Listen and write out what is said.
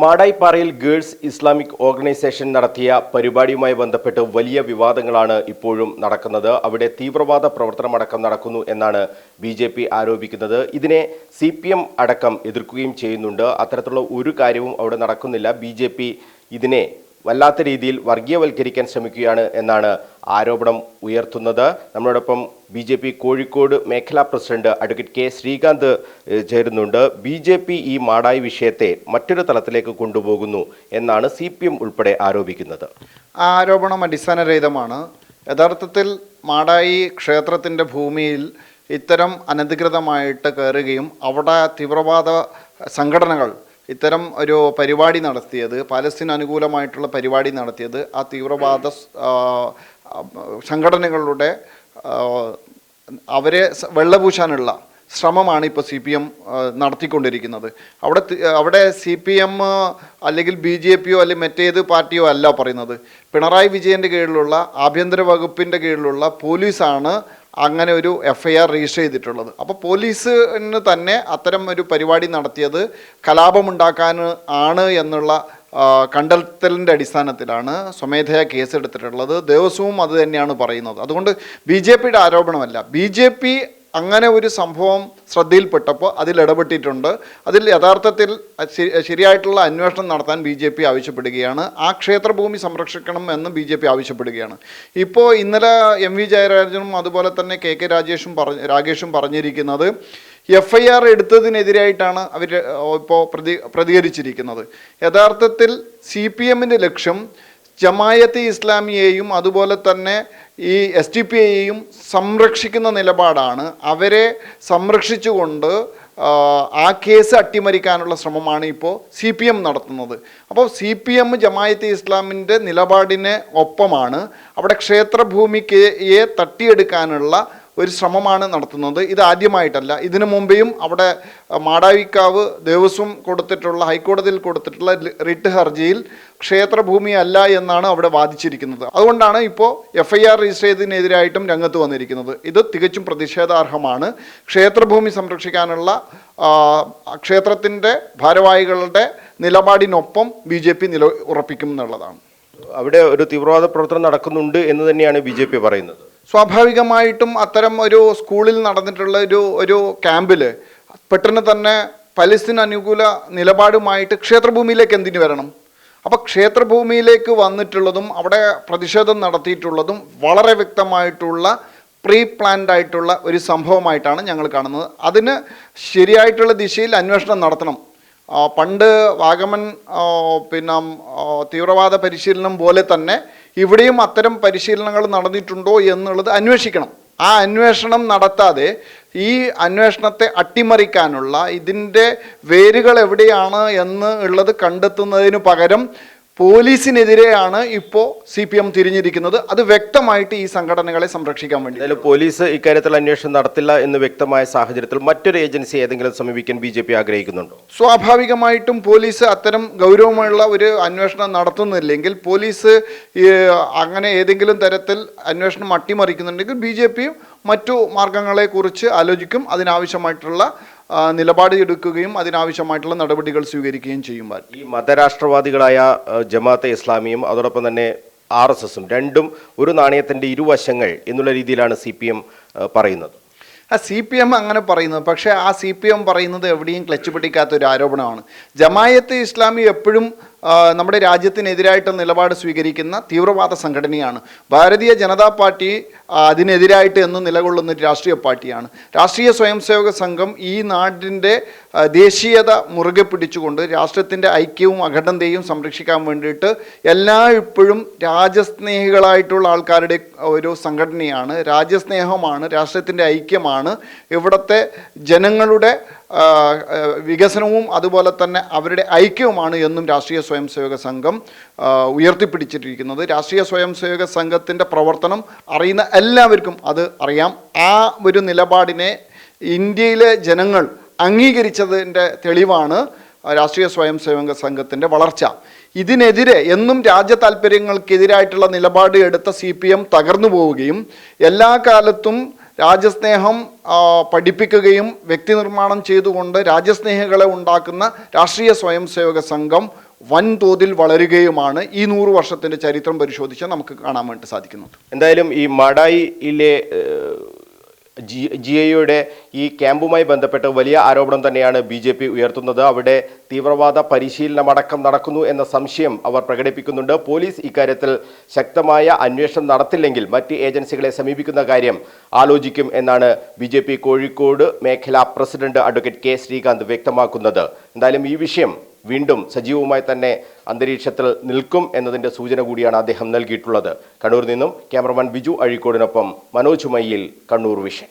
മാടായിപ്പാറയിൽ girls Islamic organisation നടത്തിയ പരിപാടിയുമായി ബന്ധപ്പെട്ട് വലിയ വിവാദങ്ങളാണ് ഇപ്പോഴും നടക്കുന്നത്. അവിടെ തീവ്രവാദ പ്രവർത്തനമടക്കം നടക്കുന്നു എന്നാണ് ബി ജെ പി ആരോപിക്കുന്നത്. ഇതിനെ സി പി എം അടക്കം എതിർക്കുകയും ചെയ്യുന്നുണ്ട്. അത്തരത്തിലുള്ള ഒരു കാര്യവും അവിടെ നടക്കുന്നില്ല. ബി ജെ പി ഇതിനെ വല്ലാത്ത രീതിയിൽ വർഗീയവൽക്കരിക്കാൻ ശ്രമിക്കുകയാണ് എന്നാണ് ആരോപണം ഉയർത്തുന്നത്. നമ്മളോടൊപ്പം ബി ജെ പി കോഴിക്കോട് മേഖലാ പ്രസിഡന്റ് അഡ്വക്കേറ്റ് കെ ശ്രീകാന്ത് ചേരുന്നുണ്ട്. ബി ജെ പി ഈ മാടായി വിഷയത്തെ മറ്റൊരു തലത്തിലേക്ക് കൊണ്ടുപോകുന്നു എന്നാണ് സി പി എം ഉൾപ്പെടെ ആരോപിക്കുന്നത്. ആരോപണം അടിസ്ഥാനരഹിതമാണ്. യഥാർത്ഥത്തിൽ മാടായി ക്ഷേത്രത്തിന്റെ ഭൂമിയിൽ ഇത്തരം അനധികൃതമായിട്ട് കയറുകയും അവിടെ തീവ്രവാദ സംഘടനകൾ ഇത്തരം ഒരു പരിപാടി നടത്തിയത് പാലസ്തീൻ അനുകൂലമായിട്ടുള്ള പരിപാടി നടത്തിയത് ആ തീവ്രവാദ സംഘടനകളുടെ അവരെ വെള്ളപൂശാനുള്ള ശ്രമമാണ് ഇപ്പോൾ സി പി എം നടത്തിക്കൊണ്ടിരിക്കുന്നത്. അവിടെ അവിടെ സി പി എം അല്ലെങ്കിൽ ബി ജെ പിയോ അല്ലെങ്കിൽ മറ്റേത് പാർട്ടിയോ അല്ല പറയുന്നത്. പിണറായി വിജയന്റെ കീഴിലുള്ള ആഭ്യന്തര വകുപ്പിന്റെ കീഴിലുള്ള പോലീസാണ് അങ്ങനെ ഒരു എഫ് ഐ ആർ രജിസ്റ്റർ ചെയ്തിട്ടുള്ളത്. അപ്പോൾ പോലീസിന് തന്നെ അത്തരം ഒരു പരിപാടി നടത്തിയത് കലാപമുണ്ടാക്കാൻ ആണ് എന്നുള്ള കണ്ടെത്തലിന്റെ അടിസ്ഥാനത്തിലാണ് സ്വമേധയാ കേസെടുത്തിട്ടുള്ളത്. ദേവസ്വവും അത് തന്നെയാണ് പറയുന്നത്. അതുകൊണ്ട് ബി ജെ പിയുടെ ആരോപണമല്ല. ബി ജെ പി അങ്ങനെ ഒരു സംഭവം ശ്രദ്ധയിൽപ്പെട്ടപ്പോൾ അതിൽ ഇടപെട്ടിട്ടുണ്ട്. അതിൽ യഥാർത്ഥത്തിൽ ശരിയായിട്ടുള്ള അന്വേഷണം നടത്താൻ ബി ജെ പി ആവശ്യപ്പെടുകയാണ്. ആ ക്ഷേത്രഭൂമി സംരക്ഷിക്കണം എന്ന് ബി ജെ പി ആവശ്യപ്പെടുകയാണ്. ഇപ്പോൾ ഇന്നലെ എം വി ജയരാജനും അതുപോലെ തന്നെ കെ കെ രാജേഷും പറഞ്ഞ രാകേഷും പറഞ്ഞിരിക്കുന്നത് എഫ് ഐ ആർ എടുത്തതിനെതിരായിട്ടാണ് അവർ ഇപ്പോൾ പ്രതി പ്രതികരിച്ചിരിക്കുന്നത്. യഥാർത്ഥത്തിൽ സി പി എമ്മിന്റെ ലക്ഷ്യം ജമായത്തെ ഇസ്ലാമിയെയും അതുപോലെ തന്നെ ഈ എസ് ടി പി ഐയെയും സംരക്ഷിക്കുന്ന നിലപാടാണ്. അവരെ സംരക്ഷിച്ചുകൊണ്ട് ആ, കേസ് അട്ടിമറിക്കാനുള്ള ശ്രമമാണ് ഇപ്പോൾ സി പി എം നടത്തുന്നത്. അപ്പോൾ സി പി എം ജമായത്ത് ഇസ്ലാമിന്റെ നിലപാടിന് ഒപ്പമാണ്. അവിടെ ക്ഷേത്രഭൂമിക്ക് യെ തട്ടിയെടുക്കാനുള്ള ഒരു ശ്രമമാണ് നടത്തുന്നത്. ഇത് ആദ്യമായിട്ടല്ല. ഇതിനു മുമ്പെയും അവിടെ മാടാവിക്കാവ് ദേവസ്വം കൊടുത്തിട്ടുള്ള ഹൈക്കോടതിയിൽ കൊടുത്തിട്ടുള്ള റിട്ട് ഹർജിയിൽ ക്ഷേത്രഭൂമി അല്ല എന്നാണ് അവിടെ വാദിച്ചിരിക്കുന്നത്. അതുകൊണ്ടാണ് ഇപ്പോൾ എഫ് ഐ ആർ രജിസ്റ്റർ ചെയ്തതിനെതിരായിട്ടും രംഗത്ത് വന്നിരിക്കുന്നത്. ഇത് തികച്ചും പ്രതിഷേധാർഹമാണ്. ക്ഷേത്രഭൂമി സംരക്ഷിക്കാനുള്ള ക്ഷേത്രത്തിന്റെ ഭാരവാഹികളുടെ നിലപാടിനൊപ്പം ബി ജെ പി നില ഉറപ്പിക്കും എന്നുള്ളതാണ്. അവിടെ ഒരു തീവ്രവാദ പ്രവർത്തനം നടക്കുന്നുണ്ട് എന്ന് തന്നെയാണ് ബി ജെ പി പറയുന്നത്. സ്വാഭാവികമായിട്ടും അത്തരം ഒരു സ്കൂളിൽ നടന്നിട്ടുള്ള ഒരു ഒരു ക്യാമ്പിൽ പെട്ടെന്ന് തന്നെ പലസ്തീൻ അനുകൂല നിലപാടുമായിട്ട് ക്ഷേത്രഭൂമിയിലേക്ക് എന്തിനു വരണം? അപ്പോൾ ക്ഷേത്രഭൂമിയിലേക്ക് വന്നിട്ടുള്ളതും അവിടെ പ്രതിഷേധം നടത്തിയിട്ടുള്ളതും വളരെ വ്യക്തമായിട്ടുള്ള പ്രീ പ്ലാൻഡ് ആയിട്ടുള്ള ഒരു സംഭവമായിട്ടാണ് ഞങ്ങൾ കാണുന്നത്. അതിന് ശരിയായിട്ടുള്ള ദിശയിൽ അന്വേഷണം നടത്തണം. പണ്ട് വാഗമൺ പിന്നെ തീവ്രവാദ പരിശീലനം പോലെ തന്നെ ഇവിടെയും അത്തരം പരിശീലനങ്ങൾ നടന്നിട്ടുണ്ടോ എന്നുള്ളത് അന്വേഷിക്കണം. ആ അന്വേഷണം നടത്താതെ ഈ അന്വേഷണത്തെ അട്ടിമറിക്കാനുള്ള ഇതിന്റെ വേരുകൾ എവിടെയാണ് എന്ന് ഉള്ളത് കണ്ടെത്തുന്നതിന് പകരം പോലീസിനെതിരെയാണ് ഇപ്പോൾ സി പി എം തിരിഞ്ഞിരിക്കുന്നത്. അത് വ്യക്തമായിട്ട് ഈ സംഘടനകളെ സംരക്ഷിക്കാൻ വേണ്ടി. അതിൽ പോലീസ് ഇക്കാര്യത്തിൽ അന്വേഷണം നടത്തില്ല എന്ന് വ്യക്തമായ സാഹചര്യത്തിൽ മറ്റൊരു ഏജൻസി ഏതെങ്കിലും സമീപിക്കാൻ ബി ജെ പി ആഗ്രഹിക്കുന്നുണ്ടോ? സ്വാഭാവികമായിട്ടും പോലീസ് അത്തരം ഗൗരവമുള്ള ഒരു അന്വേഷണം നടത്തുന്നില്ലെങ്കിൽ പോലീസ് അങ്ങനെ ഏതെങ്കിലും തരത്തിൽ അന്വേഷണം അട്ടിമറിക്കുന്നുണ്ടെങ്കിൽ ബി ജെ പിയും മറ്റു മാർഗങ്ങളെക്കുറിച്ച് ആലോചിക്കും. അതിനാവശ്യമായിട്ടുള്ള നിലപാട് എടുക്കുകയും അതിനാവശ്യമായിട്ടുള്ള നടപടികൾ സ്വീകരിക്കുകയും ചെയ്യും ഈ മതരാഷ്ട്രവാദികളായ ജമാഅത്തെ ഇസ്ലാമിയും അതോടൊപ്പം തന്നെ ആർ എസ് എസും രണ്ടും ഒരു നാണയത്തിന്റെ ഇരുവശങ്ങൾ എന്നുള്ള രീതിയിലാണ് സി പി എം പറയുന്നത്. ആ സി പി എം അങ്ങനെ പറയുന്നത്. പക്ഷേ ആ സി പി എം പറയുന്നത് എവിടെയും ക്ലച്ച് പിടിക്കാത്ത ഒരു ആരോപണമാണ്. ജമായത്ത് ഇസ്ലാമി എപ്പോഴും നമ്മുടെ രാജ്യത്തിനെതിരായിട്ട് നിലപാട് സ്വീകരിക്കുന്ന തീവ്രവാദ സംഘടനയാണ്. ഭാരതീയ ജനതാ പാർട്ടി അതിനെതിരായിട്ട് എന്നും നിലകൊള്ളുന്ന ഒരു രാഷ്ട്രീയ പാർട്ടിയാണ്. രാഷ്ട്രീയ സ്വയംസേവക സംഘം ഈ നാടിന്റെ ദേശീയത മുറുകെ പിടിച്ചുകൊണ്ട് രാഷ്ട്രത്തിന്റെ ഐക്യവും അഖണ്ഡതയും സംരക്ഷിക്കാൻ വേണ്ടിയിട്ട് എല്ലാ ഇപ്പോഴും രാജ്യസ്നേഹികളായിട്ടുള്ള ആൾക്കാരുടെ ഒരു സംഘടനയാണ്. രാജ്യസ്നേഹമാണ് രാഷ്ട്രത്തിന്റെ ഐക്യമാണ്. ഇവിടുത്തെ ജനങ്ങളുടെ വികസനവും അതുപോലെ തന്നെ അവരുടെ ഐക്യവുമാണ് എന്നും രാഷ്ട്രീയ സ്വയം സേവക സംഘം ഉയർത്തിപ്പിടിച്ചിട്ടിരിക്കുന്നത് രാഷ്ട്രീയ സ്വയം സേവക സംഘത്തിന്റെ പ്രവർത്തനം അറിയുന്ന എല്ലാവർക്കും അത് അറിയാം. ആ ഒരു നിലപാടിനെ ഇന്ത്യയിലെ ജനങ്ങൾ അംഗീകരിച്ചതിന്റെ തെളിവാണ് രാഷ്ട്രീയ സ്വയം സേവക സംഘത്തിന്റെ വളർച്ച. ഇതിനെതിരെ എന്നും രാജ്യ താല്പര്യങ്ങൾക്കെതിരായിട്ടുള്ള നിലപാട് എടുത്ത സി പി എം തകർന്നു പോവുകയും എല്ലാ കാലത്തും രാജ്യസ്നേഹം പഠിപ്പിക്കുകയും വ്യക്തി നിർമ്മാണം ചെയ്തുകൊണ്ട് രാജ്യസ്നേഹികളെ ഉണ്ടാക്കുന്ന രാഷ്ട്രീയ സ്വയം സേവക സംഘം വൻതോതിൽ വളരുകയുമാണ് ഈ നൂറ് വർഷത്തിന്റെ ചരിത്രം പരിശോധിച്ചാൽ നമുക്ക് കാണാൻ വേണ്ടി സാധിക്കുന്നത്. എന്തായാലും ഈ മാടായിയിലെ ജി ജി ഐയുടെ ഈ ക്യാമ്പുമായി ബന്ധപ്പെട്ട് വലിയ ആരോപണം തന്നെയാണ് ബി ജെ പി ഉയർത്തുന്നത്. അവിടെ തീവ്രവാദ പരിശീലനമടക്കം നടക്കുന്നു എന്ന സംശയം അവർ പ്രകടിപ്പിക്കുന്നുണ്ട്. പോലീസ് ഇക്കാര്യത്തിൽ ശക്തമായ അന്വേഷണം നടത്തില്ലെങ്കിൽ മറ്റ് ഏജൻസികളെ സമീപിക്കുന്ന കാര്യം ആലോചിക്കും എന്നാണ് ബി ജെ പി കോഴിക്കോട് മേഖലാ പ്രസിഡന്റ് അഡ്വക്കേറ്റ് കെ ശ്രീകാന്ത് വ്യക്തമാക്കുന്നത്. എന്തായാലും ഈ വിഷയം വീണ്ടും സജീവമായി തന്നെ അന്തരീക്ഷത്തിൽ നിൽക്കും എന്നതിന്റെ സൂചന കൂടിയാണ് അദ്ദേഹം നൽകിയിട്ടുള്ളത്. കണ്ണൂരിൽ നിന്നും ക്യാമറമാൻ ബിജു അഴീക്കോടിനൊപ്പം മനോജ് മയ്യിൽ കണ്ണൂർ വിഷൻ.